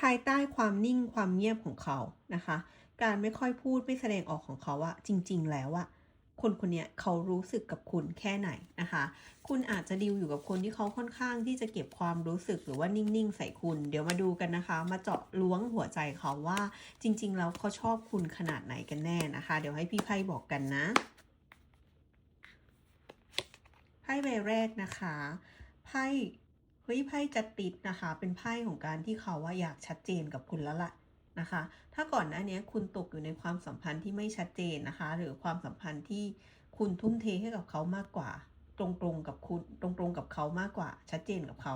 ภายใต้ความนิ่งความเงียบของเขานะคะ การไม่ค่อยพูดไม่แสดงออกของเขาอะจริง ๆ แล้วอะคนคนนี้เขารู้สึกกับคุณแค่ไหนนะคะ คุณอาจจะดิวอยู่กับคนที่เขาค่อนข้างที่จะเก็บความรู้สึกหรือว่านิ่ง ๆ ใส่คุณ เดี๋ยวมาดูกันนะคะ มาเจาะล้วงหัวใจเขาว่าจริง ๆ แล้วเขาชอบคุณขนาดไหนกันแน่นะคะ เดี๋ยวให้พี่ไพ่บอกกันนะ ไพ่ใบแรกนะคะ ไพ่ ฮ้ยไพ่จะติดนะคะ เป็นไพ่ของการที่เขาว่าอยากชัดเจนกับคุณแล้วล่ะนะคะ ถ้าก่อนหน้านี้คุณตกอยู่ในความสัมพันธ์ที่ไม่ชัดเจนนะคะ หรือความสัมพันธ์ที่คุณทุ่มเทให้กับเขามากกว่า ตรงๆกับคุณตรงๆกับเขามากกว่าชัดเจนกับเขา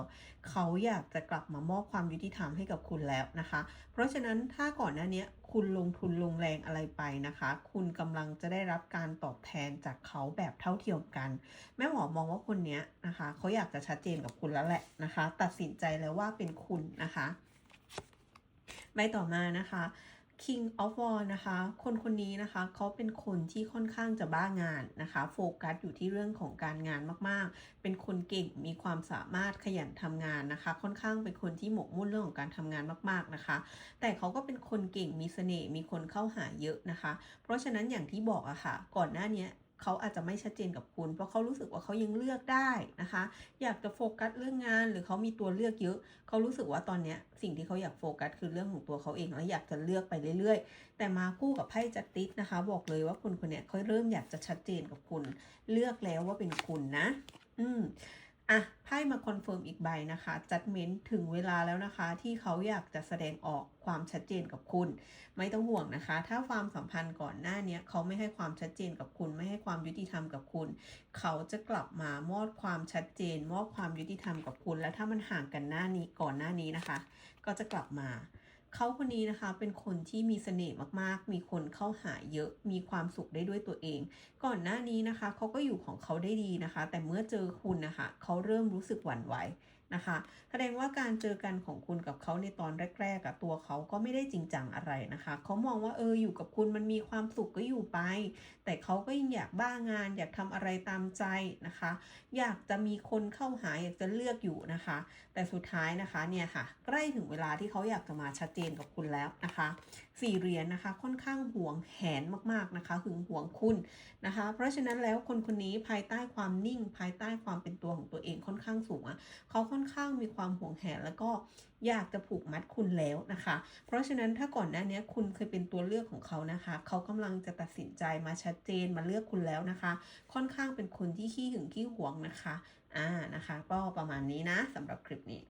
เขาอยากจะกลับมามอบความยุติธรรมให้กับคุณแล้วนะคะ เพราะฉะนั้นถ้าก่อนหน้านี้คุณลงทุนลงแรงอะไรไปนะคะ คุณกำลังจะได้รับการตอบแทนจากเขาแบบเท่าเทียมกัน แม่หมอมองว่าคนเนี้ยนะคะ เขาอยากจะชัดเจนกับคุณแล้วแหละนะคะ ตัดสินใจแล้วว่าเป็นคุณนะคะใบต่อมานะคะ King of War นะคะ คนคนนี้นะคะเขาเป็นคนที่ค่อนข้างจะบ้างานนะคะ โฟกัสอยู่ที่เรื่องของการงานมากๆ เป็นคนเก่งมีความสามารถขยันทำงานนะคะ ค่อนข้างเป็นคนที่หมกมุ่นเรื่องของการทำงานมากๆนะคะ แต่เขาก็เป็นคนเก่งมีเสน่ห์มีคนเข้าหาเยอะนะคะ เพราะฉะนั้นอย่างที่บอกอะค่ะ ก่อนหน้านี้ เขาอาจจะไม่ชัดเจนกับคุณ เพราะเขารู้สึกว่าเขายังเลือกได้นะคะ อยากจะโฟกัสเรื่องงาน หรือเขามีตัวเลือกเยอะ เขารู้สึกว่าตอนนี้สิ่งที่เขาอยากโฟกัสคือเรื่องของตัวเขาเอง แล้วอยากจะเลือกไปเรื่อยๆ แต่มาคู่กับไพ่จัดติสนะคะ บอกเลยว่าคุณคนเนี้ยเขาเริ่มอยากจะชัดเจนกับคุณ เลือกแล้วว่าเป็นคุณนะ อืม อะไพ่มาคอนเฟิร์มอีกใบนะคะจัดเม้นถึงเวลาแล้วนะคะ ที่เขาอยากจะแสดงออกความชัดเจนกับคุณ ไม่ต้องห่วงนะคะ ถ้าความสัมพันธ์ก่อนหน้านี้เขาไม่ให้ความชัดเจนกับคุณ ไม่ให้ความยุติธรรมกับคุณ เขาจะกลับมามอบความชัดเจน มอบความยุติธรรมกับคุณ และถ้ามันห่างกันหน้านี้ก่อนหน้านี้นะคะ ก็จะกลับมา เขาคนนี้นะคะเป็นคนที่มีเสน่ห์มากๆ มีคนเข้าหาเยอะ มีความสุขได้ด้วยตัวเอง ก่อนหน้านี้นะคะเขาก็อยู่ของเขาได้ดีนะคะ แต่เมื่อเจอคุณนะคะเขาเริ่มรู้สึกหวั่นไหว นะคะ แสดงว่าการเจอกันของคุณกับเขาในตอนแรกๆตัวเขาก็ไม่ได้จริงจังอะไรนะคะ เขามองว่าเอออยู่กับคุณมันมีความสุขก็อยู่ไป แต่เขาก็ยังอยากบ้างาน อยากทำอะไรตามใจนะคะ อยากจะมีคนเข้าหาอยากจะเลือกอยู่นะคะ แต่สุดท้ายนะคะเนี่ยค่ะ ใกล้ถึงเวลาที่เขาอยากจะมาชัดเจนกับคุณแล้วนะคะสี่เหรียญนะคะ ค่อนข้างห่วงแหนมากๆนะคะหึงห่วงคุณนะคะ เพราะฉะนั้นแล้วคนคนนี้ภายใต้ความนิ่งภายใต้ความเป็นตัวของตัวเองค่อนข้างสูงอะเขาค่อนข้างมีความห่วงแหนแล้วก็อยากจะผูกมัดคุณแล้วนะคะ เพราะฉะนั้นถ้าก่อนหน้านี้คุณเคยเป็นตัวเลือกของเขานะคะ เขากำลังจะตัดสินใจมาชัดเจนมาเลือกคุณแล้วนะคะ ค่อนข้างเป็นคนที่ขี้หึงขี้หวงนะคะ อ่านะคะ ก็ประมาณนี้นะสำหรับคลิปนี้